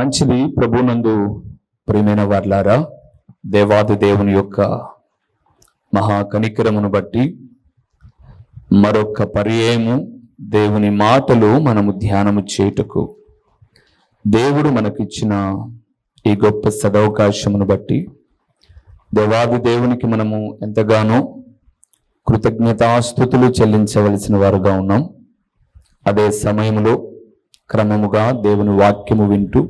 మంచిది ప్రభునందు ప్రియమైన వార్లారా దేవాది దేవుని యొక్క మహా కనికరమును బట్టి మరొక పర్యాయము దేవుని మాటలు మనము ధ్యానము చేయుటకు దేవుడు మనకిచ్చిన ఈ గొప్ప సదవకాశమును బట్టి దేవాది దేవునికి మనము ఎంతగానో కృతజ్ఞతాస్థుతులు చెల్లించవలసిన వారుగా ఉన్నాం. అదే సమయంలో క్రమముగా దేవుని వాక్యము వింటూ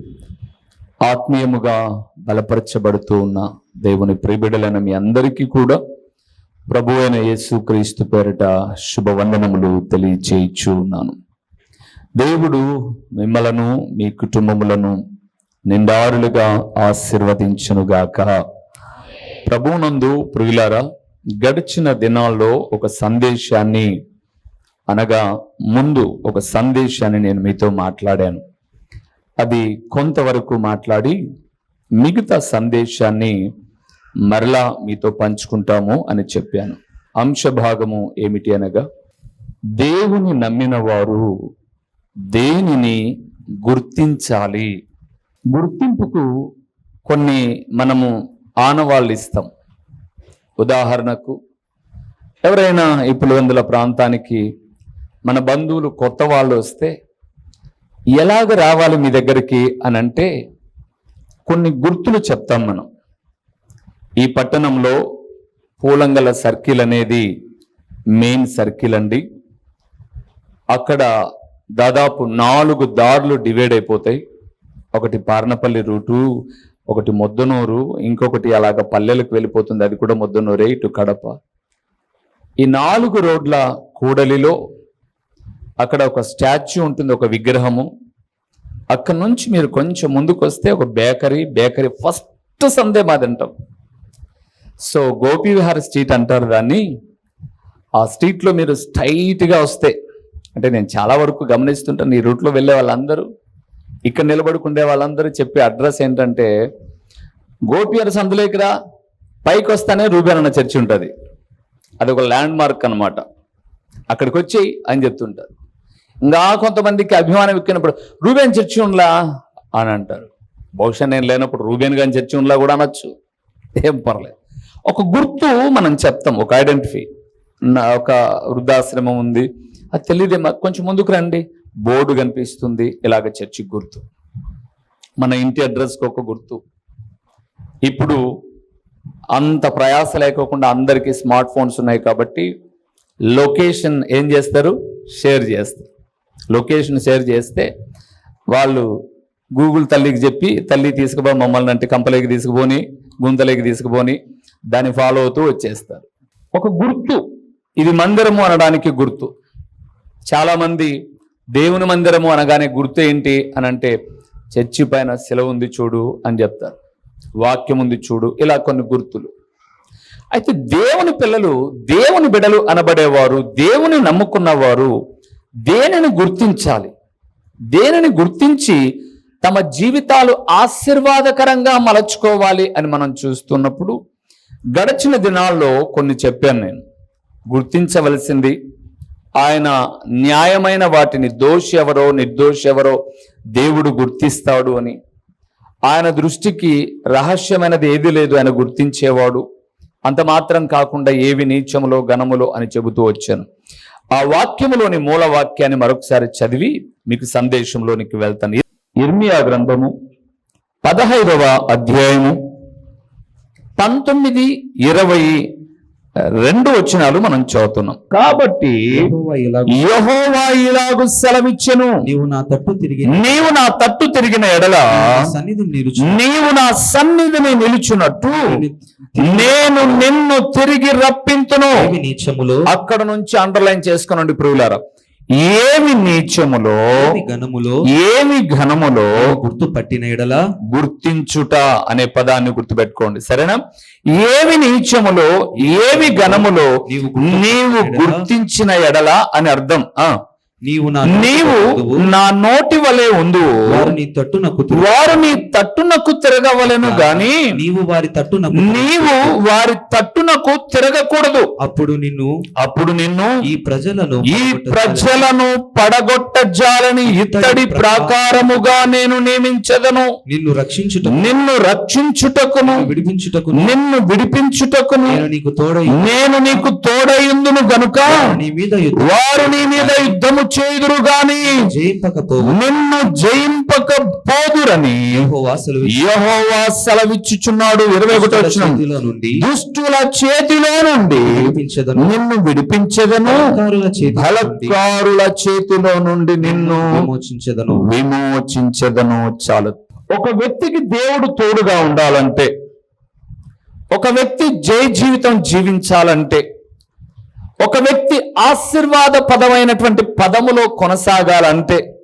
ఆత్మీయముగా బలపరచబడుతూ ఉన్న దేవుని ప్రిబిడలైన మీ అందరికీ కూడా ప్రభు అయిన యేసుక్రీస్తు పేరిట శుభవందనములు తెలియచేయచ్చు ఉన్నాను దేవుడు మిమ్మలను మీ కుటుంబములను నిండారులుగా ఆశీర్వదించునుగాక. ప్రభునందు ప్రియులారా గడిచిన దినాల్లో ఒక సందేశాన్ని అనగా ముందు ఒక సందేశాన్ని నేను మీతో మాట్లాడాను. అది కొంతవరకు మాట్లాడి మిగతా సందేశాన్ని మరలా మీతో పంచుకుంటాము అని చెప్పాను. అంశభాగము ఏమిటి అనగా దేవుని నమ్మిన వారు దేనిని గుర్తించాలి? గుర్తింపుకు కొన్ని మనము ఆనవాళ్ళు ఇస్తాం. ఉదాహరణకు ఎవరైనా ఇప్పుడు వందల ప్రాంతానికి మన బంధువులు కొత్త వాళ్ళు వస్తే ఎలాగ రావాలి మీ దగ్గరికి అని అంటే కొన్ని గుర్తులు చెప్తాం మనం. ఈ పట్టణంలో పూలంగల సర్కిల్ అనేది మెయిన్ సర్కిల్ అండి. అక్కడ దాదాపు నాలుగు దారులు డివైడ్ అయిపోతాయి. ఒకటి పార్నపల్లి రూటు ఒకటి మొద్దనూరు ఇంకొకటి అలాగ పల్లెలకు వెళ్ళిపోతుంది. అది కూడా మొద్దనూరే ఇటు కడప. ఈ నాలుగు రోడ్ల కూడలిలో అక్కడ ఒక స్టాచ్యూ ఉంటుంది ఒక విగ్రహము. అక్కడ నుంచి మీరు కొంచెం ముందుకు వస్తే ఒక బేకరీ బేకరీ ఫస్ట్ సందే మాది అంటాం. సో గోపి విహార్ స్ట్రీట్ అంటారు దాన్ని. ఆ స్ట్రీట్లో మీరు స్ట్రైట్గా వస్తే అంటే నేను చాలా వరకు గమనిస్తుంటాను ఈ రూట్లో వెళ్ళే వాళ్ళందరూ ఇక్కడ నిలబడుకుండే వాళ్ళందరూ చెప్పే అడ్రస్ ఏంటంటే గోపియర్ సందులోకి రా పైకి వస్తానే రూబేనన్న చర్చి ఉంటుంది. అది ఒక ల్యాండ్ మార్క్ అనమాట అక్కడికి వచ్చి అని చెప్తుంటారు. ఇంకా కొంతమందికి అభిమానం ఎక్కినప్పుడు రూబేన్ చర్చి ఉండ్లా అని అంటారు. బహుశా నేను లేనప్పుడు రూబేన్ గాని చర్చి ఉండ్లా కూడా అనొచ్చు. ఏం పర్లేదు. ఒక గుర్తు మనం చెప్తాం ఒక ఐడెంటిఫై. ఒక వృద్ధాశ్రమం ఉంది. అది తెలియదే కొంచెం ముందుకు రండి. బోర్డు కనిపిస్తుంది ఇలాగ చర్చి గుర్తు. మన ఇంటి అడ్రస్కి ఒక గుర్తు. ఇప్పుడు అంత ప్రయాస లేకోకుండా అందరికీ స్మార్ట్ ఫోన్స్ ఉన్నాయి కాబట్టి లొకేషన్ ఏం చేస్తారు? షేర్ చేస్తారు. లొకేషన్ షేర్ చేస్తే వాళ్ళు గూగుల్ తల్లికి చెప్పి తల్లి తీసుకుపో మమ్మల్ని అంటే కంపలేకి తీసుకుపోని గుంతలేకి తీసుకుపోని దాన్ని ఫాలో అవుతూ వచ్చేస్తారు. ఒక గుర్తు ఇది మందిరము అనడానికి గుర్తు. చాలామంది దేవుని మందిరము అనగానే గుర్తు ఏంటి అని అంటే చర్చి పైన శిల ఉంది చూడు అని చెప్తారు. వాక్యం ఉంది చూడు ఇలా కొన్ని గుర్తులు. అయితే దేవుని పిల్లలు దేవుని బిడలు అనబడేవారు దేవుని నమ్ముకున్నవారు దేనిని గుర్తించాలి? దేనిని గుర్తించి తమ జీవితాలు ఆశీర్వాదకరంగా మలచుకోవాలి అని మనం చూస్తున్నప్పుడు గడిచిన దినాల్లో కొన్ని చెప్పాను నేను. గుర్తించవలసింది ఆయన న్యాయమైన వాటిని దోషి ఎవరో నిర్దోషి ఎవరో దేవుడు గుర్తిస్తాడు అని. ఆయన దృష్టికి రహస్యమైనది ఏది లేదు ఆయన గుర్తించేవాడు. అంత మాత్రం కాకుండా ఏవి నీచములో ఘనములో అని చెబుతూ వచ్చాను. ఆ వాక్యములోని మూల వాక్యాన్ని మరొకసారి చదివి మీకు సందేశంలోనికి వెళ్తాను. ఇర్మియా గ్రంథము పదహైదవ అధ్యాయము పంతొమ్మిది ఇరవై రెండు వచనాలు మనం చదువుతున్నాం. కాబట్టి యెహోవా ఇలాగ సెలవిచ్చెను. నీవు నా తట్టు తిరిగి నీవు నా తట్టు తిరిగిన ఎడల నా సన్నిధిని నిలుచు నీవు నా సన్నిధిని నిలుచున్నట్టు నేను నిన్ను తిరిగి రప్పింతును. నీచములో అక్కడ నుంచి అండర్లైన్ చేసుకునండి ప్రియులారా. ఏమి నీచములో ఏమి ఘనములో ఏమి ఘనములో గుర్తు పట్టిన ఎడల గుర్తించుట అనే పదాన్ని గుర్తుపెట్టుకోండి. సరేనా? ఏమి నీచములో ఏమి ఘనములో నీవు గుర్తించిన ఎడల అని అర్థం. ఆ. నీవు నా నీవు నా నోటి వలె ఉండు వారు నీ తట్టునకు. వారు నీ తట్టునకు తిరగవలెను గాని నీవు వారి తట్టునకు నీవు వారి తట్టునకు తిరగకూడదు. అప్పుడు నిన్ను అప్పుడు నిన్ను ఈ ప్రజలను ఈ ప్రజలను పడగొట్టజాలని ఇత్తడి ప్రాకారముగా నేను నియమించదను. నిన్ను రక్షించుటకు. నిన్ను రక్షించుటకును. విడిపించుటకు నిన్ను విడిపించుటకును. నేను నీకు తోడై నేను నీకు తోడయుందును గనుక నీ మీద వారు నీ మీద యుద్ధము చేయుదురు గాని నిన్ను జయింపక పోదురని యెహోవా సెలవు యెహోవా సెలవిచ్చుచున్నాడు ఇరవై ఒకటి వచ్చిన నుండి దుష్టుల చేతిలో నుండి నిన్ను విడిపించదను. బలత్కారుల చేతిలో నుండి నిన్ను విమోచించదను. విమోచించదను. చాలు. ఒక వ్యక్తికి దేవుడు తోడుగా ఉండాలంటే ఒక వ్యక్తి జయ జీవితం జీవించాలంటే ఒక వ్యక్తి ఆశీర్వాద పదమైనటువంటి పదములో కొనసాగాలంటే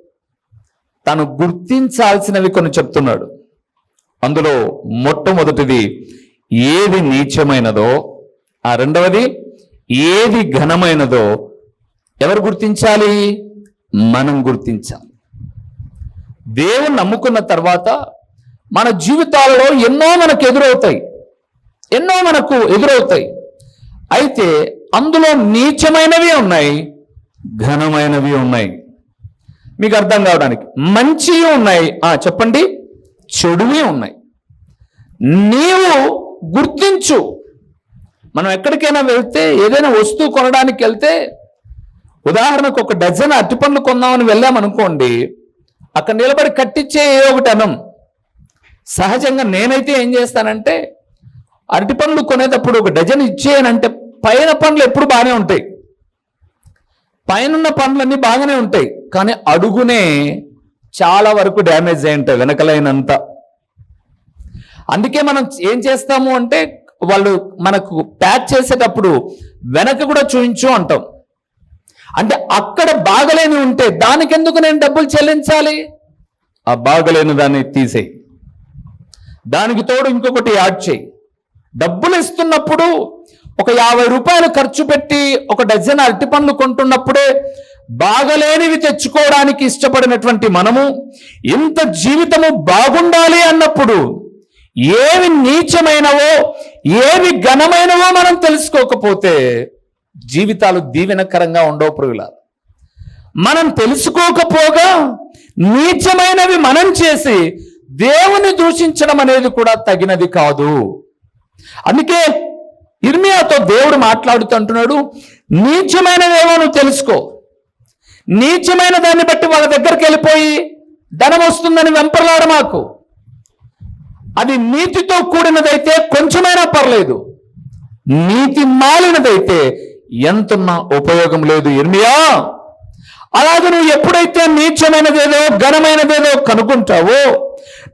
తను గుర్తించాల్సినవి కొన్ని చెప్తున్నాడు. అందులో మొట్టమొదటిది ఏది నీచమైనదో ఆ రెండవది ఏది ఘనమైనదో ఎవరు గుర్తించాలి? మనం గుర్తించాలి. దేవుని నమ్ముకున్న తర్వాత మన జీవితాలలో ఎన్నో మనకు ఎదురవుతాయి. ఎన్నో మనకు ఎదురవుతాయి. అయితే అందులో నీచమైనవి ఉన్నాయి ఘనమైనవి ఉన్నాయి. మీకు అర్థం కావడానికి మంచి ఉన్నాయి ఆ చెప్పండి చెడువి ఉన్నాయి. నీవు గుర్తించు. మనం ఎక్కడికైనా వెళ్తే ఏదైనా వస్తువు కొనడానికి వెళ్తే ఉదాహరణకు ఒక డజన్ అరటిపండ్లు కొందామని వెళ్ళామనుకోండి అక్కడ నిలబడి కట్టించే ఏ ఒకటి అనం సహజంగా నేనైతే ఏం చేస్తానంటే అరటిపండ్లు కొనేటప్పుడు ఒక డజన్ ఇచ్చేయనంటే పైన పండ్లు ఎప్పుడు బాగానే ఉంటాయి. పైన పండ్లన్నీ బాగానే ఉంటాయి. కానీ అడుగునే చాలా వరకు డ్యామేజ్ అయి ఉంటాయి వెనకలైనంత. అందుకే మనం ఏం చేస్తాము అంటే వాళ్ళు మనకు ప్యాక్ చేసేటప్పుడు వెనక కూడా చూయించు అంటాం. అంటే అక్కడ బాగలేని ఉంటే దానికి ఎందుకు నేను డబ్బులు చెల్లించాలి? ఆ బాగలేని దాన్ని తీసేయి. దానికి తోడు ఇంకొకటి యాడ్ చేయి. డబ్బులు ఇస్తున్నప్పుడు ఒక యాభై రూపాయలు ఖర్చు పెట్టి ఒక డజన్ అరటి పండ్లు కొంటున్నప్పుడే బాగలేనివి తెచ్చుకోవడానికి ఇష్టపడినటువంటి మనము ఇంత జీవితము బాగుండాలి అన్నప్పుడు ఏవి నీచమైనవో ఏవి ఘనమైనవో మనం తెలుసుకోకపోతే జీవితాలు దీవెనకరంగా ఉండవు పురుగుల మనం తెలుసుకోకపోగా నీచమైనవి మనం చేసి దేవుని దూషించడం అనేది కూడా తగినది కాదు. అందుకే ఇర్మియాతో దేవుడు మాట్లాడుతుంటున్నాడు నీచమైనదేమో నువ్వు తెలుసుకో. నీచమైన దాన్ని బట్టి వాళ్ళ దగ్గరికి వెళ్ళిపోయి ధనం వస్తుందని వెంపర్లాడ మాకు. అది నీతితో కూడినదైతే కొంచెమైనా పర్లేదు. నీతి మాలినదైతే ఎంత ఉపయోగం లేదు ఇర్మియా అలాగే నువ్వు ఎప్పుడైతే నీచమైనదేదో ఘనమైనదేదో కనుక్కుంటావో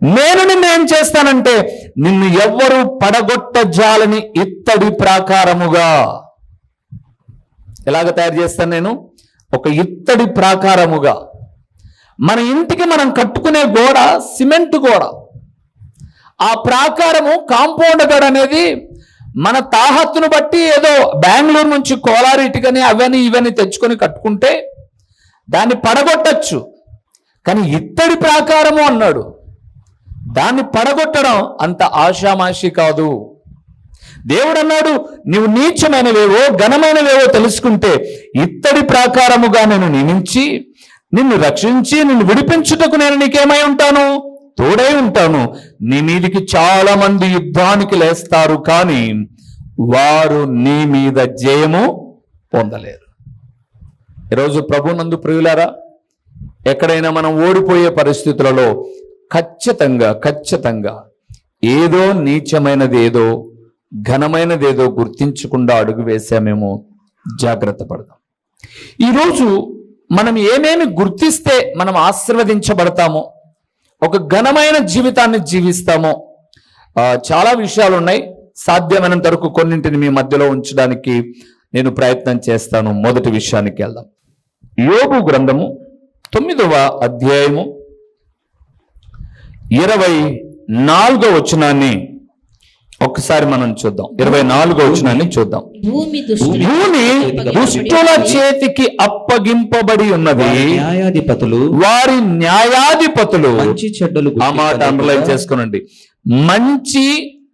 నేను నిన్ను ఏం చేస్తానంటే నిన్ను ఎవ్వరు పడగొట్టజాలని ఇత్తడి ప్రాకారముగా. ఎలాగ తయారు చేస్తాను నేను? ఒక ఇత్తడి ప్రాకారముగా. మన ఇంటికి మనం కట్టుకునే గోడ సిమెంట్ గోడ. ఆ ప్రాకారము కాంపౌండ్ గోడ అనేది మన తాహత్తును బట్టి ఏదో బెంగళూరు నుంచి కోలారిటికని ఇటుకని అవని ఇవని తెచ్చుకొని కట్టుకుంటే దాన్ని పడగొట్టచ్చు. కానీ ఇత్తడి ప్రాకారము అన్నాడు. దాన్ని పడగొట్టడం అంత ఆషామాషి కాదు. దేవుడు అన్నాడు నీవు నీచమైనవేవో ఘనమైనవేవో తెలుసుకుంటే ఇత్తడి ప్రాకారముగా నేను నియమించి నిన్ను రక్షించి నిన్ను విడిపించుటకు నేను నీకేమై ఉంటాను? తోడై ఉంటాను. నీ మీదికి చాలా మంది యుద్ధానికి లేస్తారు కానీ వారు నీ మీద జయము పొందలేరు. ఈరోజు ప్రభునందు ప్రియులారా ఎక్కడైనా మనం ఓడిపోయే పరిస్థితులలో ఖచ్చితంగా ఖచ్చితంగా ఏదో నీచమైనది ఏదో ఘనమైనది ఏదో గుర్తించకుండా అడుగు వేసామేమో జాగ్రత్త పడదాం ఈరోజు మనం ఏమేమి గుర్తిస్తే మనం ఆశీర్వదించబడతామో ఒక ఘనమైన జీవితాన్ని జీవిస్తామో చాలా విషయాలు ఉన్నాయి సాధ్యమైనంత వరకు కొన్నింటిని మీ మధ్యలో ఉంచడానికి నేను ప్రయత్నం చేస్తాను. మొదటి విషయానికి వెళ్దాం. యోగు గ్రంథము తొమ్మిదవ అధ్యాయము ఇరవై నాలుగో వచనాన్ని ఒక్కసారి మనం చూద్దాం. ఇరవై నాలుగో వచ్చినాన్ని చూద్దాం. భూమి దుష్టుల భూమి దుష్టుల చేతికి అప్పగింపబడి ఉన్నది. న్యాయాధిపతులు వారి న్యాయాధిపతులు మంచి చెడ్డలు ఆ మాట అండర్లైన్ చేసుకోనండి. మంచి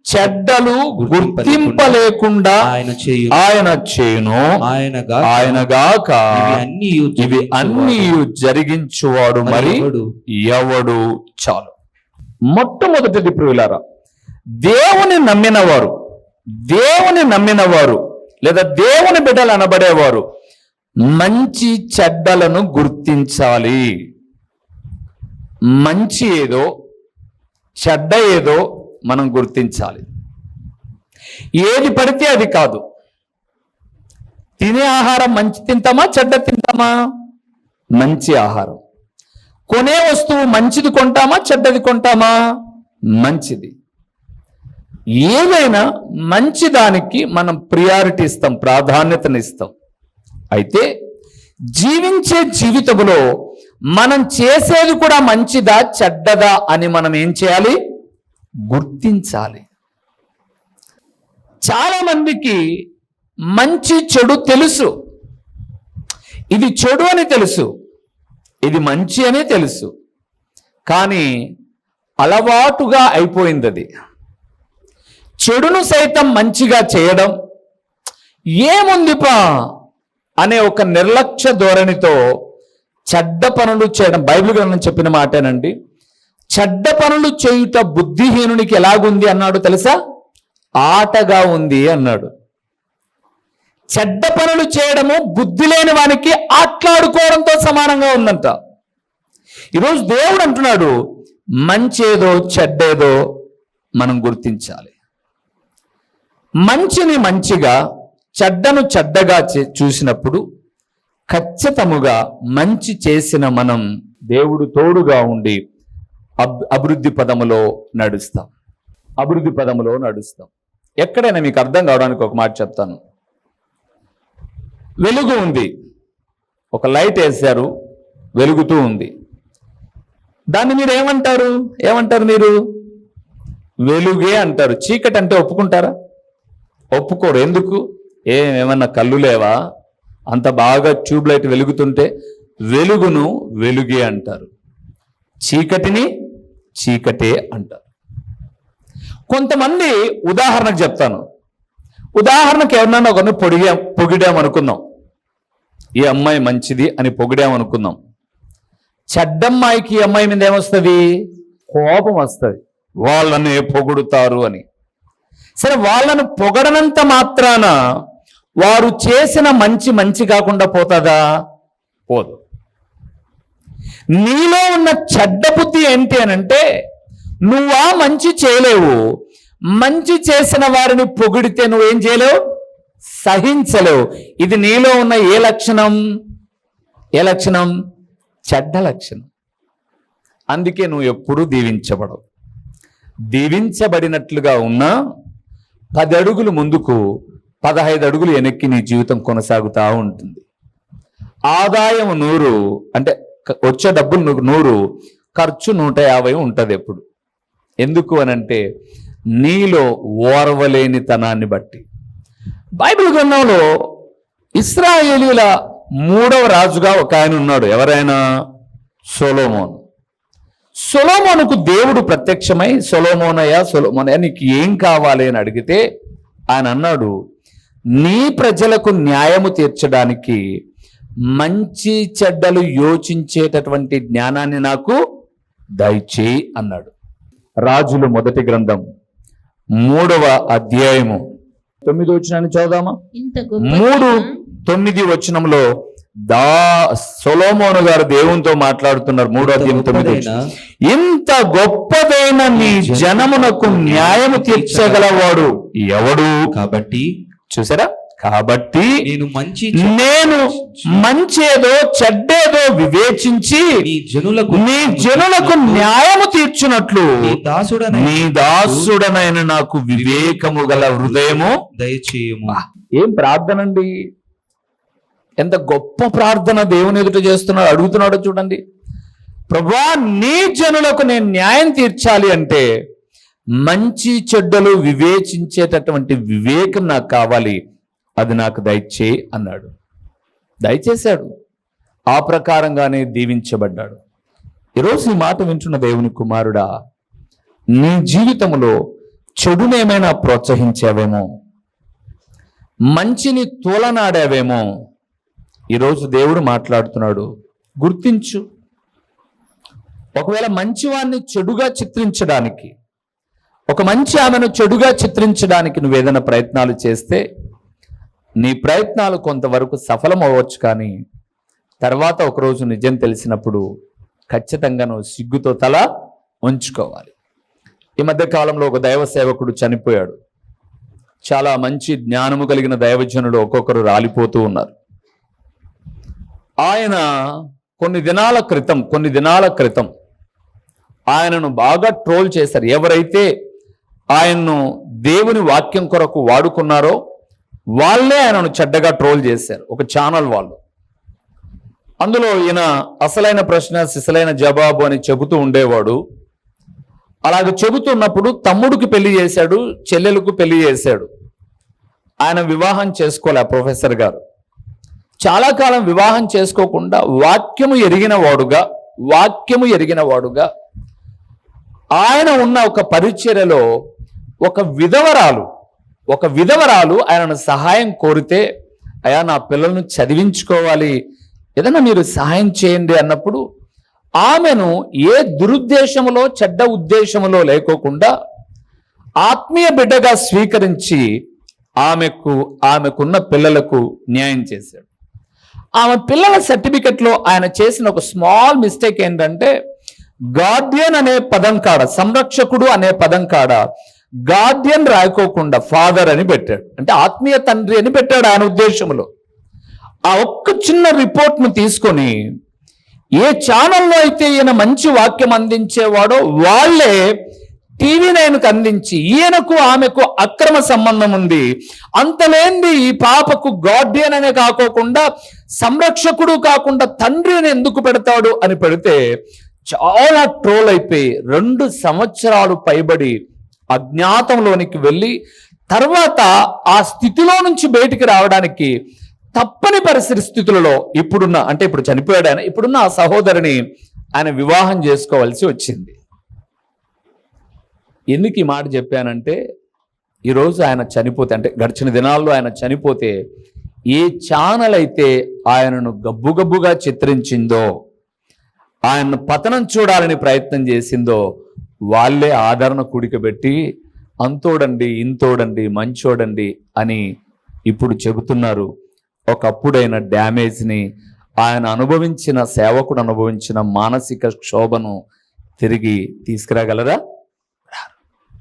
చెడ్డలు గుర్తింపలేకుండా ఆయన చేయు ఆయన చేయును. ఆయనగా ఆయనగాక ఇవి అన్ని ఇవి అన్ని జరిగించువాడు మరి ఎవడు? ఎవడు? చాలు. మొట్టమొదటిది ప్రియులారా దేవుని నమ్మినవారు దేవుని నమ్మినవారు లేదా దేవుని బిడ్డలు అనబడేవారు మంచి చెడ్డలను గుర్తించాలి. మంచి ఏదో చెడ్డ ఏదో మనం గుర్తించాలి. ఏది పడితే అది కాదు. తినే ఆహారం మంచి తింటామా చెడ్డ తింటామా? మంచి ఆహారం. కొనే వస్తువు మంచిది కొంటామా చెడ్డది కొంటామా? మంచిది. ఏదైనా మంచి దానికి మనం ప్రియారిటీ ఇస్తాం ప్రాధాన్యతనిస్తాం అయితే జీవించే జీవితంలో మనం చేసేది కూడా మంచిదా చెడ్డదా అని మనం ఏం చేయాలి? గుర్తించాలి. చాలా మందికి మంచి చెడు తెలుసు. ఇది చెడు అని తెలుసు. ఇది మంచి అని తెలుసు. కానీ అలవాటుగా అయిపోయింది అది. చెడును సైతం మంచిగా చేయడం ఏముందిపా అనే ఒక నిర్లక్ష్య ధోరణితో చెడ్డ పనులు చేయడం బైబిల్ గ్రంథం చెప్పిన మాటేనండి. చెడ్డ పనులు చేయుట బుద్ధిహీనునికి ఎలాగుంది అన్నాడు తెలుసా? ఆటగా ఉంది అన్నాడు. చెడ్డ పనులు చేయడము బుద్ధి లేని వానికి ఆట్లాడుకోవడంతో సమానంగా ఉందంట. ఈరోజు దేవుడు అంటున్నాడు మంచేదో చెడ్డేదో మనం గుర్తించాలి. మంచిని మంచిగా చెడ్డను చెడ్డగా చే- చూసినప్పుడు ఖచ్చితముగా మంచి చేసిన మనం దేవుడు తోడుగా ఉండి అభివృద్ధి పదములో నడుస్తాం. అభివృద్ధి పదములో నడుస్తాం. ఎక్కడైనా మీకు అర్థం కావడానికి ఒక మాట చెప్తాను. వెలుగు ఉంది. ఒక లైట్ వేశారు వెలుగుతూ ఉంది. దాన్ని మీరు ఏమంటారు? ఏమంటారు మీరు? వెలుగే అంటారు. చీకటి అంటే ఒప్పుకుంటారా? ఒప్పుకోరు. ఎందుకు? ఏమేమన్నా కళ్ళు లేవా? అంత బాగా ట్యూబ్ లైట్ వెలుగుతుంటే వెలుగును వెలుగే అంటారు. చీకటిని చీకటే అంటారు. కొంతమంది ఉదాహరణకు చెప్తాను. ఉదాహరణకు ఎవరినైనా ఒకరిని పొడిగా పొగిడామనుకుందాం ఈ అమ్మాయి మంచిది అని పొగిడామనుకుందాం చెడ్డమ్మాయికి ఈ అమ్మాయి మీద ఏమొస్తుంది? కోపం వస్తుంది. వాళ్ళని పొగుడుతారు అని. సరే వాళ్ళను పొగడనంత మాత్రాన వారు చేసిన మంచి మంచి కాకుండా పోతుందా? పోదు. నీలో ఉన్న చెడ్డ బుద్ధి ఏంటి అని అంటే నువ్వా మంచి చేయలేవు. మంచి చేసిన వారిని పొగిడితే నువ్వేం చేయలేవు? సహించలేవు. ఇది నీలో ఉన్న ఏ లక్షణం? ఏ లక్షణం? చెడ్డ లక్షణం. అందుకే నువ్వు ఎప్పుడూ దీవించబడవు. దీవించబడినట్లుగా ఉన్నా పది అడుగులు ముందుకు పదహైదు అడుగులు వెనక్కి నీ జీవితం కొనసాగుతూ ఉంటుంది. ఆదాయం నూరు అంటే వచ్చే డబ్బులు నూరు ఖర్చు నూట యాభై ఉంటుంది ఎప్పుడు. ఎందుకు అనంటే నీలో ఓర్వలేని తనాన్ని బట్టి. బైబిల్ గ్రంథంలో ఇస్రాయేలీల మూడవ రాజుగా ఒక ఆయన ఉన్నాడు. ఎవరైనా? సొలోమోన్. సొలోమోనుకు దేవుడు ప్రత్యక్షమై సొలోమోనయ్య సొలోమోనయ్య నీకు ఏం కావాలి అని అడిగితే ఆయన అన్నాడు నీ ప్రజలకు న్యాయము తీర్చడానికి మంచి చెడ్డలు యోచించేటటువంటి జ్ఞానాన్ని నాకు దయచేయి అన్నాడు. రాజులు మొదటి గ్రంథం మూడవ అధ్యాయము. తొమ్మిది ఇంత గొప్ప మూడు తొమ్మిది వచనంలో దా సొలోమోను గారు దేవునితో మాట్లాడుతున్నారు మూడో అధ్యాయం తొమ్మిది. ఇంత గొప్పదైన నీ జనమునకు న్యాయము తీర్చగలవాడు ఎవడు? కాబట్టి చూసారా? కాబట్టి నేను మంచి నేను మంచేదో చెడ్డేదో వివేచించి నీ జనులకు నీ జనులకు న్యాయము తీర్చున్నట్లు నీ దాసుడనై నీ దాసుడనైన నాకు వివేకము గల హృదయము దయచేయము. ఏం ప్రార్థన అండి ఎంత గొప్ప ప్రార్థన దేవుని ఎదుట చేస్తున్నాడు అడుగుతున్నాడో చూడండి. ప్రభా నీ జనులకు నేను న్యాయం తీర్చాలి అంటే మంచి చెడ్డలు వివేచించేటటువంటి వివేకం నాకు కావాలి. అది నాకు దయచే అన్నాడు. దయచేశాడు. ఆ ప్రకారంగానే దీవించబడ్డాడు. ఈరోజు ఈ మాట వింటున్న దేవుని కుమారుడా నీ జీవితంలో చెడునేమైనా ప్రోత్సహించావేమో? మంచిని తోలనాడావేమో? ఈరోజు దేవుడు మాట్లాడుతున్నాడు. గుర్తించు. ఒకవేళ మంచివాన్ని చెడుగా చిత్రించడానికి ఒక మంచి ఆమెను చెడుగా చిత్రించడానికి నువ్వు ఏదైనా ప్రయత్నాలు చేస్తే నీ ప్రయత్నాలు కొంతవరకు సఫలం అవ్వచ్చు కానీ తర్వాత ఒకరోజు నిజం తెలిసినప్పుడు ఖచ్చితంగా నువ్వు సిగ్గుతో తల ఉంచుకోవాలి ఈ మధ్య కాలంలో ఒక దైవ సేవకుడు చనిపోయాడు. చాలా మంచి జ్ఞానము కలిగిన దైవజనులు ఒక్కొక్కరు రాలిపోతూ ఉన్నారు. ఆయన కొన్ని దినాల క్రితం కొన్ని దినాల క్రితం ఆయనను బాగా ట్రోల్ చేశారు. ఎవరైతే ఆయన్ను దేవుని వాక్యం కొరకు వాడుకున్నారో వాళ్ళే ఆయనను చెడ్డగా ట్రోల్ చేశారు. ఒక ఛానల్ వాళ్ళు. అందులో ఈయన అసలైన ప్రశ్న సిసలైన జవాబు అని చెబుతూ ఉండేవాడు. అలాగే చెబుతున్నప్పుడు తమ్ముడికి పెళ్ళి చేశాడు చెల్లెలకు పెళ్ళి చేశాడు. ఆయన వివాహం చేసుకోలే ప్రొఫెసర్ గారు. చాలా కాలం వివాహం చేసుకోకుండా వాక్యము ఎరిగిన వాడుగా వాక్యము ఎరిగిన వాడుగా ఆయన ఉన్న ఒక పరిచర్యలో ఒక విధవరాలు ఒక విధవరాలు ఆయనను సహాయం కోరితే అయా నా పిల్లలను చదివించుకోవాలి. ఏదైనా మీరు సహాయం చేయండి అన్నప్పుడు ఆమెను ఏ దురుద్దేశములో చెడ్డ ఉద్దేశములో లేకోకుండా ఆత్మీయ బిడ్డగా స్వీకరించి ఆమెకు ఆమెకున్న పిల్లలకు న్యాయం చేశాడు. ఆమె పిల్లల సర్టిఫికెట్లో ఆయన చేసిన ఒక స్మాల్ మిస్టేక్ ఏంటంటే గార్డియన్ అనే పదం కాడ సంరక్షకుడు అనే పదం కాడ గార్డియన్ రాయకోకుండా ఫాదర్ అని పెట్టాడు. అంటే ఆత్మీయ తండ్రి అని పెట్టాడు ఆయన ఉద్దేశంలో ఆ ఒక్క చిన్న రిపోర్ట్ను తీసుకొని ఏ ఛానల్లో అయితే ఈయన మంచి వాక్యం అందించేవాడో వాళ్ళే టీవీ నైన్కు అందించి ఈయనకు ఆమెకు అక్రమ సంబంధం ఉంది. అంతలేంది ఈ పాపకు గాడ్డియన్ అనే కాకోకుండా సంరక్షకుడు కాకుండా తండ్రిని ఎందుకు పెడతాడు అని పెడితే చాలా ట్రోల్ అయిపోయి రెండు సంవత్సరాలు పైబడి అజ్ఞాతంలోనికి వెళ్ళి తర్వాత ఆ స్థితిలో నుంచి బయటికి రావడానికి తప్పని పరిస్థితి స్థితులలో ఇప్పుడున్న అంటే ఇప్పుడు చనిపోయాడు ఆయన ఇప్పుడున్న ఆ సహోదరిని ఆయన వివాహం చేసుకోవాల్సి వచ్చింది. ఎందుకు ఈ మాట చెప్పానంటే ఈరోజు ఆయన చనిపోతే అంటే గడిచిన దినాల్లో ఆయన చనిపోతే ఏ ఛానల్ అయితే ఆయనను గబ్బుగబ్బుగా చిత్రించిందో ఆయన్ను పతనం చూడాలని ప్రయత్నం చేసిందో వాళ్ళే ఆదరణ కూడికబెట్టి అంతోడండి ఇంతోడండి మంచోడండి అని ఇప్పుడు చెబుతున్నారు. ఒకప్పుడైన డ్యామేజ్ని ఆయన అనుభవించిన సేవకుడు అనుభవించిన మానసిక క్షోభను తిరిగి తీసుకురాగలరా?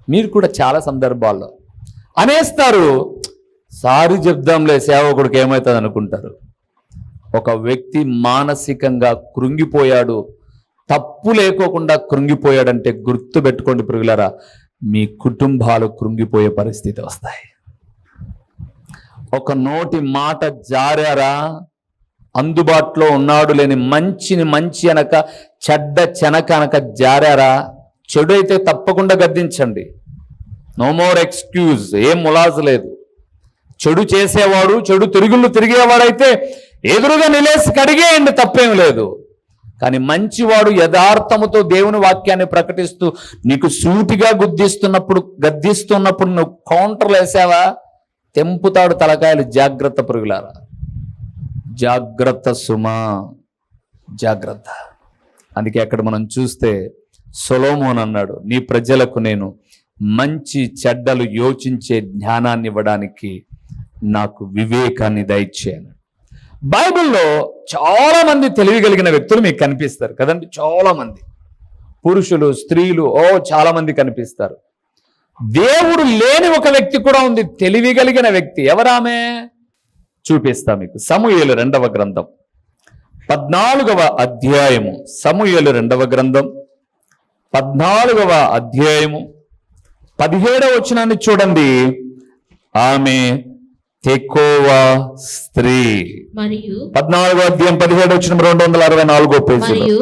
మీరు కూడా చాలా సందర్భాల్లో అనేస్తారు సారీ చెప్దాంలే సేవకుడికి ఏమవుతుంది అనుకుంటారు ఒక వ్యక్తి మానసికంగా కృంగిపోయాడు తప్పు లేకోకుండా కృంగిపోయాడంటే గుర్తు పెట్టుకోండి పురుగులరా మీ కుటుంబాలు కృంగిపోయే పరిస్థితి వస్తాయి. ఒక నోటి మాట జారారా అందుబాటులో ఉన్నాడు లేని మంచిని మంచి అనక చెడ్డ చెనక అనక జారారా చెడు అయితే తప్పకుండా గద్దించండి. నో మోర్ ఎక్స్క్యూజ్ ఏం ములాజు లేదు. చెడు చేసేవాడు చెడు తిరుగుళ్ళు తిరిగేవాడైతే ఎదురుగా నిలేసి కడిగేయండి తప్పేం లేదు. కానీ మంచివాడు యథార్థముతో దేవుని వాక్యాన్ని ప్రకటిస్తూ నీకు సూటిగా గుద్దిస్తున్నప్పుడు గద్దిస్తున్నప్పుడు నువ్వు కౌంటర్లు వేసావా? తెంపుతాడు తలకాయలు. జాగ్రత్త పురుగులారా జాగ్రత్త సుమా. జాగ్రత్త. అందుకే అక్కడ మనం చూస్తే సొలోమోన్ అన్నాడు నీ ప్రజలకు నేను మంచి చెడ్డలు యోచించే జ్ఞానాన్ని ఇవ్వడానికి నాకు వివేకాన్ని దయచేయను. బైబిల్లో చాలా మంది తెలివి కలిగిన వ్యక్తులు మీకు కనిపిస్తారు కదండి. చాలా మంది. పురుషులు స్త్రీలు ఓ చాలా మంది కనిపిస్తారు. దేవుడు లేని ఒక వ్యక్తి కూడా ఉంది. తెలివి కలిగిన వ్యక్తి. ఎవరామె? చూపిస్తా మీకు. సమూహలు రెండవ గ్రంథం. పద్నాలుగవ అధ్యాయము. సమూహలు రెండవ గ్రంథం. పద్నాలుగవ అధ్యాయము. పదిహేడవ వచనాన్ని చూడండి. ఆమె తెకోవ స్త్రీ. మరియు పద్నాలుగో అధ్యాయం పదిహేడు వచ్చిన రెండు వందల అరవై నాలుగో పేజీలో.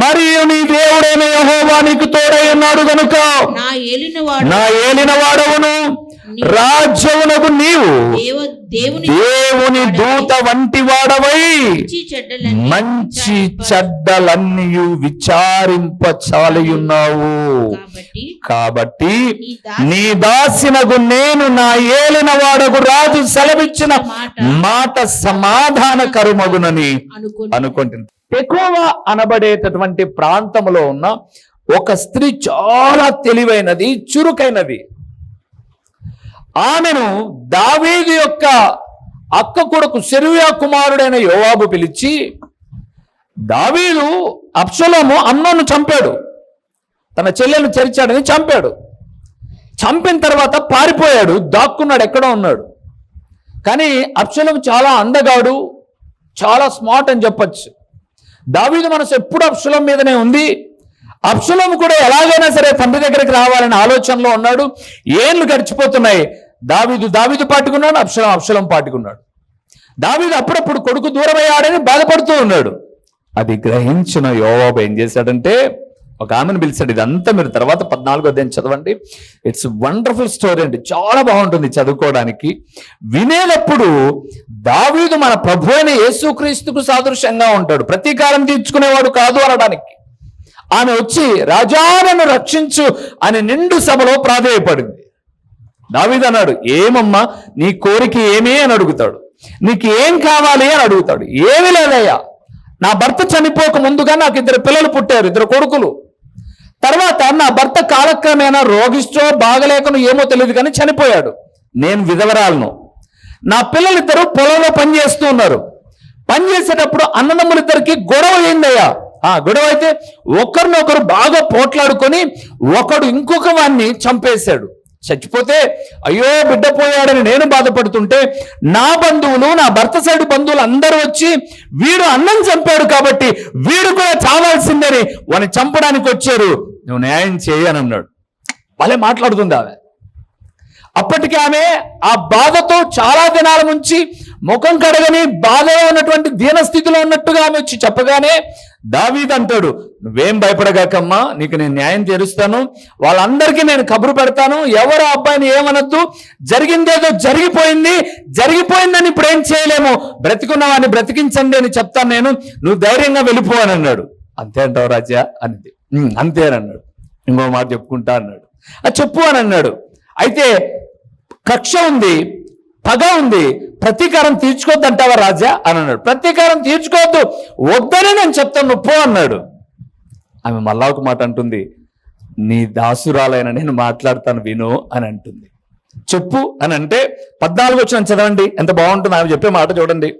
మరియు నీ దేవుడైన యెహోవా నీకు తోడై ఉన్నాడు ఏలినవాడు నా ఏలిన వాడవును రాజ్యమునకు నీవు దేవ దేవుని దేవుని దూత వంటి వాడవై మంచి చెడ్డలని మంచి చెడ్డలన్నీ విచారింప చాలియున్నావు కాబట్టి నీ దాసి నీ దాసినగు నేను నా ఏలిన వాడకు రాజు సెలవిచ్చిన మాట సమాధానకరమగునని అనుకుని అనుకుంటుంది ఎక్కువ అనబడేటటువంటి ప్రాంతంలో ఉన్న ఒక స్త్రీ చాలా తెలివైనది చురుకైనది. ఆమెను దావీదు యొక్క అక్క కొడుకు సెరుయా కుమారుడైన యోవాబు పిలిచి దావీదు అప్సలోము అన్నను చంపాడు. తన చెల్లెలను చరిచాడని చంపాడు. చంపిన తర్వాత పారిపోయాడు దాక్కున్నాడు ఎక్కడో ఉన్నాడు. కానీ అప్సలం చాలా అందగాడు చాలా స్మార్ట్ అని చెప్పొచ్చు. దావీదు మనసు ఎప్పుడు అప్సలం మీదనే ఉంది. అప్సలం కూడా ఎలాగైనా సరే తండ్రి దగ్గరికి రావాలనే ఆలోచనలో ఉన్నాడు. ఏళ్ళు గడిచిపోతున్నాయి. దావీదు దావీదు పాటుకున్నాడు అప్సలం అప్సలం పాటుకున్నాడు. దావీదు అప్పుడప్పుడు కొడుకు దూరమయ్యాడని బాధపడుతూ ఉన్నాడు. అది గ్రహించిన యోవాబు ఏం చేశాడంటే ఒక ఆమెను పిలిచాడు ఇదంతా మీరు తర్వాత పద్నాలుగో అధ్యాయం చదవండి. ఇట్స్ వండర్ఫుల్ స్టోరీ అండి. చాలా బాగుంటుంది చదువుకోవడానికి. వినేటప్పుడు దావీదు మన ప్రభు అయిన యేసుక్రీస్తుకు సాదృశ్యంగా ఉంటాడు. ప్రతీకారం తీర్చుకునేవాడు కాదు అనడానికి. ఆమె వచ్చి రాజాలను రక్షించు అని నిండు సభలో ప్రాధేయపడింది. దావీదు అన్నాడు ఏమమ్మా? నీ కోరిక ఏమే? అని అడుగుతాడు. నీకు ఏం కావాలి? అని అడుగుతాడు. ఏమీ లేదయ్యా. నా భర్త చనిపోక ముందుగా నాకు ఇద్దరు పిల్లలు పుట్టారు ఇద్దరు కొడుకులు. తర్వాత నా భర్త కాలక్రమేణా రోగిష్టో బాగలేకను ఏమో తెలియదు కానీ చనిపోయాడు. నేను విధవరాలను. నా పిల్లలిద్దరూ పొలంలో పనిచేస్తూ ఉన్నారు. పని చేసేటప్పుడు అన్నదమ్ములిద్దరికి గొడవ అయిందయ్యా ఆ గొడవ అయితే ఒకరినొకరు బాగా పోట్లాడుకొని ఒకడు ఇంకొక వాడిని చంపేశాడు. చచ్చిపోతే అయ్యో బిడ్డ పోయాడని నేను బాధపడుతుంటే నా బంధువులు నా భర్త సైడ్ బంధువులు అందరూ వచ్చి వీడు అన్నం చంపాడు కాబట్టి వీడు కూడా చావాల్సిందని వాడిని చంపడానికి వచ్చారు. నువ్వు న్యాయం చేయని అన్నాడు. భలే మాట్లాడుతుంది ఆమె. అప్పటికి ఆమె ఆ బాధతో చాలా దినాల నుంచి ముఖం కడగని బాధలో ఉన్నటువంటి దీనస్థితిలో ఉన్నట్టుగా ఆమె వచ్చి చెప్పగానే దావీద్ అంటాడు నువ్వేం భయపడగాకమ్మా నీకు నేను న్యాయం చేరుస్తాను. వాళ్ళందరికీ నేను కబురు పెడతాను. ఎవరు ఆ అబ్బాయిని ఏమనొద్దు. జరిగిందేదో జరిగిపోయింది. జరిగిపోయిందని ఇప్పుడు ఏం చేయలేము. బ్రతికున్న వాడిని బ్రతికించండి అని చెప్తాను నేను. నువ్వు ధైర్యంగా వెళ్ళిపో అని అన్నాడు. అంతే అంటావు రాజా అనింది. అంతే అని అన్నాడు. ఇంకో మాట చెప్పుకుంటా అన్నాడు. అది చెప్పు అని అన్నాడు. అయితే కక్ష ఉంది. పగ ఉంది. ప్రతీకారం తీర్చుకోవద్దు అంటావా రాజా? అని అన్నాడు. ప్రతీకారం తీర్చుకోవద్దు. వద్దనే నేను చెప్తాను నువ్వు పో అన్నాడు. ఆమె మళ్ళా ఒక మాట అంటుంది. నీ దాసురాలైన నేను మాట్లాడతాను విను అని అంటుంది. చెప్పు అని అంటే పద్నాలుగు వచ్చిన చదవండి. ఎంత బాగుంటుంది ఆమె చెప్పే మాట చూడండి.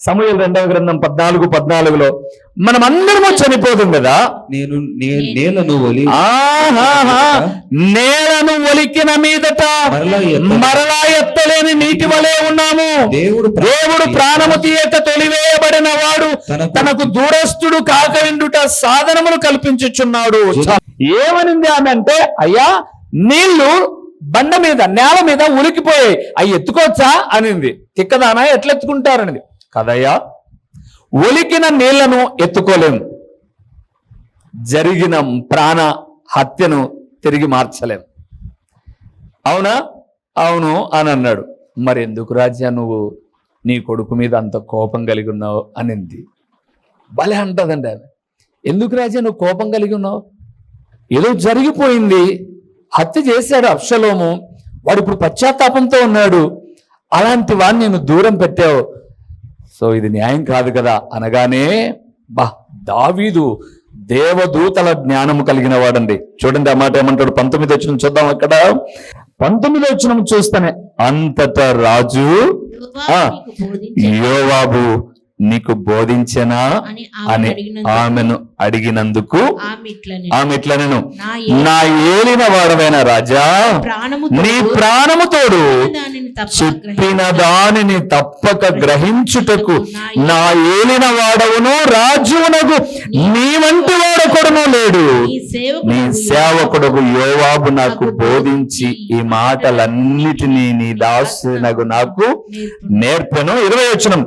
సమూహం రెండవ గ్రంథం పద్నాలుగు పద్నాలుగులో మనం అందరము చనిపోతాం కదా నేను నే- నేలను ఒలి ఆహాహా నేలను ఒలికిన మీదట మరలా ఎత్త- మరలా ఎత్తలేని నీటి వలె ఉన్నాము. దేవుడు దేవుడు ప్రాణము తీయక తొలివేయబడిన వాడు తనకు- దూరస్తుడు కాక విండుట సాధనములు కల్పించుచున్నాడు. ఏమనింది ఆమె అంటే అయ్యా నీళ్ళు బండ మీద నేల మీద ఉలికిపోయాయి అవి ఎత్తుకోవచ్చా? అనింది. తిక్కదానా? ఎట్లా ఎత్తుకుంటారనింది కదయ్యా ఒలికిన నీళ్ళను ఎత్తుకోలేము జరిగిన ప్రాణ హత్యను తిరిగి మార్చలేం. అవునా? అవును అని అన్నాడు. మరి ఎందుకు రాజ్యా నువ్వు నీ కొడుకు మీద అంత కోపం కలిగి ఉన్నావు అనింది. భలే అంటదండి ఆమె. ఎందుకు రాజా నువ్వు కోపం కలిగి ఉన్నావు? ఏదో జరిగిపోయింది. హత్య చేశాడు అప్షలోము వాడు ఇప్పుడు పశ్చాత్తాపంతో ఉన్నాడు. అలాంటి వాడిని నేను దూరం పెట్టావు. సో ఇది న్యాయం కాదు కదా అనగానే బా దావీదు దేవదూతల జ్ఞానము కలిగిన వాడండి. చూడండి ఆ మాట ఏమంటాడు? పంతొమ్మిది వచ్చిన చూద్దాం అక్కడ. పంతొమ్మిది వచ్చిన చూస్తేనే అంతటా రాజు యోవాబు నీకు బోధించనా? అని ఆమెను అడిగినందుకు ఆమె ఇట్లని ఆమె ఇట్లా నేను నా ఏలిన వాడవైన రాజా నీ ప్రాణము తోడు దానిని తప్ప చెప్పిన దానిని తప్పక గ్రహించుటకు నా ఏలిన వాడవును రాజువునకు నీ వంటి వాడొకడును లేడు. నీ సేవకుడు యోవాబు నాకు బోధించి ఈ మాటలన్నిటినీ నీ దాసునకు నాకు నేర్పెను. ఇరవై వచనం.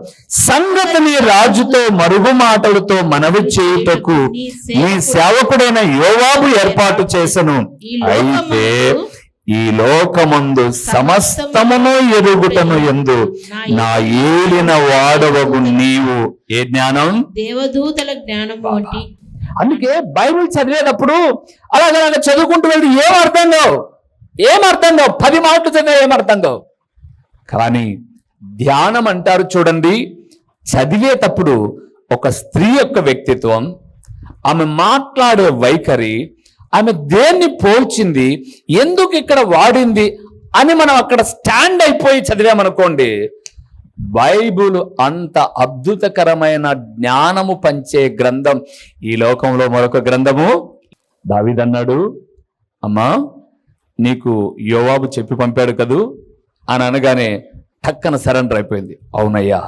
సంగతిని రాజుతో మరుగు మాటలతో మనవి చేయుటకు నీ సేవకుడైన యోవాబు ఏర్పాటు చేసెను. అయితే ఈ లోకమందు సమస్తమును ఎరుగుటను ఎందు నా ఏలిన వాడవగు నీవు. ఏ జ్ఞానం? దేవదూతల జ్ఞానం అందుకే బైబిల్ చదివేటప్పుడు అలాగే చదువుకుంటూ వెళ్తే ఏం అర్థం కావు? ఏం అర్థం కావు? పది మాటలు చదివే ఏం అర్థం కావు? కానీ ధ్యానం అంటారు చూడండి. చదివేటప్పుడు ఒక స్త్రీ యొక్క వ్యక్తిత్వం ఆమె మాట్లాడే వైఖరి ఆమె దేన్ని పోల్చింది ఎందుకు ఇక్కడ వాడింది అని మనం అక్కడ స్టాండ్ అయిపోయి చదివామనుకోండి బైబుల్ అంత అద్భుతకరమైన జ్ఞానము పంచే గ్రంథం. ఈ లోకంలో మరొక గ్రంథము దావిదన్నాడు అమ్మా నీకు యోవాబు చెప్పి పంపాడు కదూ? అని అనగానే టక్కన సరెండర్ అయిపోయింది. అవునయ్యా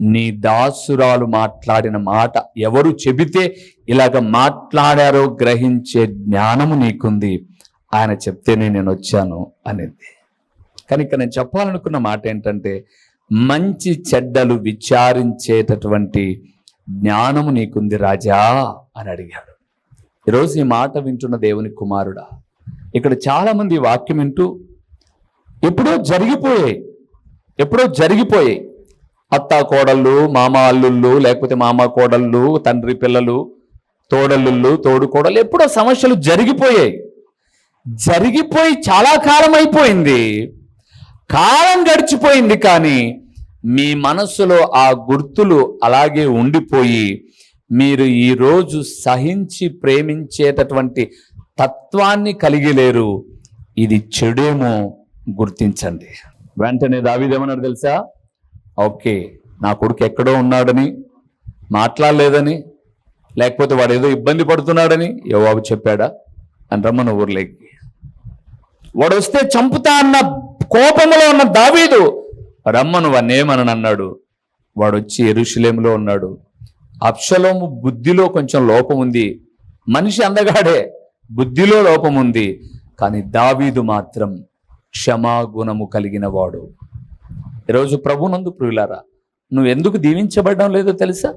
నీ దాసురాలు మాట్లాడిన మాట ఎవరు చెబితే ఇలాగ మాట్లాడారో గ్రహించే జ్ఞానము నీకుంది. ఆయన చెప్తేనే నేను వచ్చాను అనేది. కానీ ఇక్కడ నేను చెప్పాలనుకున్న మాట ఏంటంటే మంచి చెడ్డలు విచారించేటటువంటి జ్ఞానము నీకుంది రాజా అని అడిగాడు. ఈరోజు ఈ మాట వింటున్న దేవుని కుమారుడా ఇక్కడ చాలామంది వాక్యం వింటూ ఎప్పుడో జరిగిపోయాయి ఎప్పుడో జరిగిపోయాయి అత్త కోడళ్ళు మామ అల్లుళ్ళు లేకపోతే మామ కోడళ్ళు తండ్రి పిల్లలు తోడల్లుళ్ళు తోడు కోడళ్ళు ఎప్పుడో సమస్యలు జరిగిపోయాయి. జరిగిపోయి చాలా కాలం అయిపోయింది. కాలం గడిచిపోయింది కానీ మీ మనస్సులో ఆ గుర్తులు అలాగే ఉండిపోయి మీరు ఈరోజు సహించి ప్రేమించేటటువంటి తత్వాన్ని కలిగి లేరు. ఇది చెడేమో గుర్తించండి. వెంటనే దావిదేమన్నాడు తెలుసా? ఓకే నా కొడుకు ఎక్కడో ఉన్నాడని మాట్లాడలేదని లేకపోతే వాడు ఏదో ఇబ్బంది పడుతున్నాడని యోవాబు చెప్పాడా? అని రమ్మను ఊర్లేకి. వాడు వస్తే చంపుతా అన్న కోపంలో ఉన్న దావీదు రమ్మను వాన్నేమని అన్నాడు? వాడు వచ్చి ఎరుషులేములో ఉన్నాడు. అప్షలోము బుద్ధిలో కొంచెం లోపం ఉంది. మనిషి అందగాడే బుద్ధిలో లోపం ఉంది. కానీ దావీదు మాత్రం క్షమాగుణము కలిగిన వాడు. ఈరోజు ప్రభునందు ప్రియులారా నువ్వు ఎందుకు దీవించబడడం లేదో తెలుసా?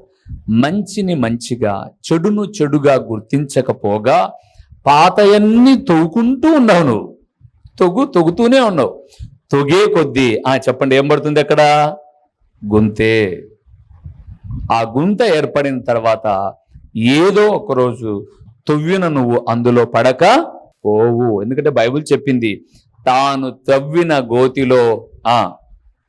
మంచిని మంచిగా చెడును చెడుగా గుర్తించకపోగా పాతయన్నీ తవ్వుకుంటూ ఉన్నావు నువ్వు. తొగు తొగుతూనే ఉన్నావు. తొగే కొద్దీ ఆ చెప్పండి ఏం పడుతుంది అక్కడ? గుంతే. ఆ గుంత ఏర్పడిన తర్వాత ఏదో ఒకరోజు తొవ్విన నువ్వు అందులో పడక పోవు. ఎందుకంటే బైబిల్ చెప్పింది తాను తవ్విన గోతిలో ఆ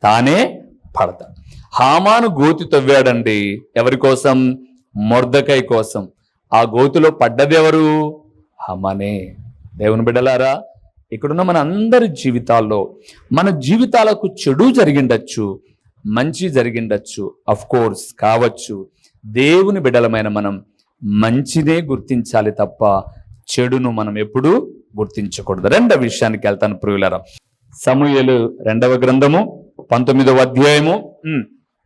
తానే పడతా హామాను గోతి తవ్వాడండి ఎవరి కోసం? మొర్దకై కోసం. ఆ గోతిలో పడ్డది ఎవరు హమనే. దేవుని బిడ్డలారా ఇక్కడున్న మన అందరి జీవితాల్లో మన జీవితాలకు చెడు జరిగిండొచ్చు మంచి జరిగిండొచ్చు అఫ్ కోర్స్ కావచ్చు. దేవుని బిడలమైన మనం మంచినే గుర్తించాలి తప్ప చెడును మనం ఎప్పుడూ గుర్తించకూడదు. రెండవ విషయానికి వెళ్తాను ప్రియులరా. సమూహలు రెండవ గ్రంథము పంతొమ్మిదవ అధ్యాయము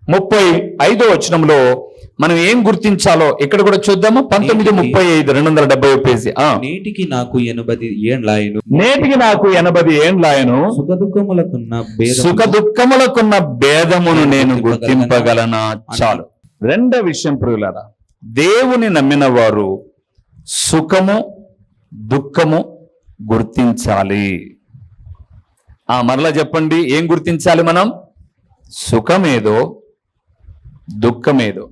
ముప్పై ఐదో వచనంలో మనం ఏం గుర్తించాలో ఇక్కడ కూడా చూద్దాము. పంతొమ్మిది ముప్పై ఐదు రెండు వందల డెబ్బై పేజీ. నేటికి నాకు ఎనభై ఏండ్లాయను. నేటికి నాకు ఎనభై ఏండ్లాయను. సుఖ దుఃఖములకున్న సుఖ దుఃఖములకున్న భేదమును నేను గుర్తింపగలనా? చాలు. రెండో విషయం ప్రియులారా దేవుని నమ్మిన వారు సుఖము దుఃఖము గుర్తించాలి. ఆ మరలా చెప్పండి ఏం గుర్తించాలి మనం? సుఖమేదో దుఃఖమేదో.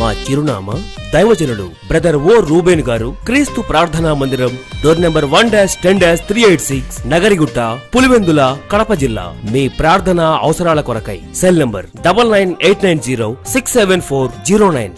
మా చిరునామా దైవజనుడు బ్రదర్ ఓ రూబేన్ గారు క్రీస్తు ప్రార్థనా మందిరం door number one dash ten dash three eight six Nagirigutta Pulivendula Kadapa జిల్లా. మీ ప్రార్థన అవసరాల కొరకై cell number double nine eight nine zero six seven four zero nine.